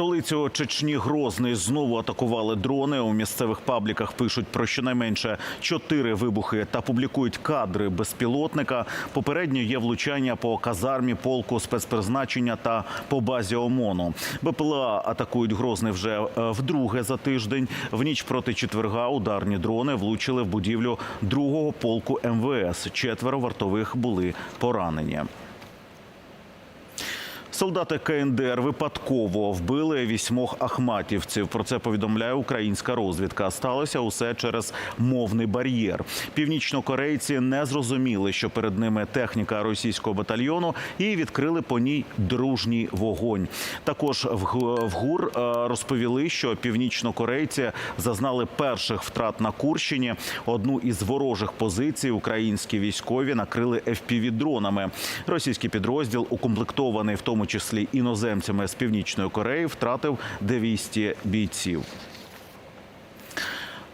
Столицю Чечні Грозний знову атакували дрони. У місцевих пабліках пишуть про щонайменше чотири вибухи та публікують кадри безпілотника. Попередньо є влучання по казармі полку спецпризначення та по базі ОМОНу. БПЛА атакують Грозний вже е, вдруге за тиждень. В ніч проти четверга ударні дрони влучили в будівлю другого полку МВС. Четверо вартових були поранені. Солдати КНДР випадково вбили вісьмох ахматівців. Про це повідомляє українська розвідка. Сталося усе через мовний бар'єр. Північнокорейці не зрозуміли, що перед ними техніка російського батальйону, і відкрили по ній дружній вогонь. Також в ГУР е, розповіли, що північнокорейці зазнали перших втрат на Курщині. Одну із ворожих позицій українські військові накрили fpv дронами. Російський підрозділ, укомплектований в тому числі іноземцями з північної Кореї, втратив 200 бійців.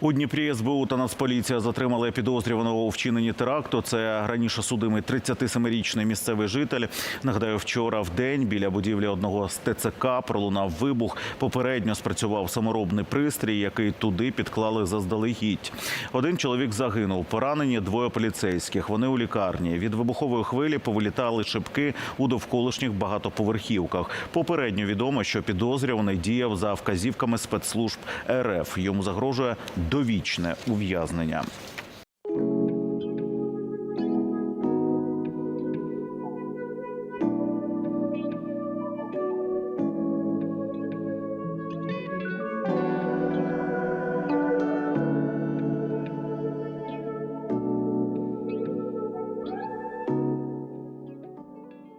У Дніпрі СБУ та Нацполіція затримали підозрюваного у вчиненні теракту. Це раніше судимий 37-річний місцевий житель. Нагадаю, вчора в день біля будівлі одного з ТЦК пролунав вибух. Попередньо спрацював саморобний пристрій, який туди підклали заздалегідь. Один чоловік загинув. Поранені двоє поліцейських. Вони у лікарні. Від вибухової хвилі повилітали шибки у довколишніх багатоповерхівках. Попередньо відомо, що підозрюваний діяв за вказівками спецслужб РФ. Йому загрожує довічне ув'язнення.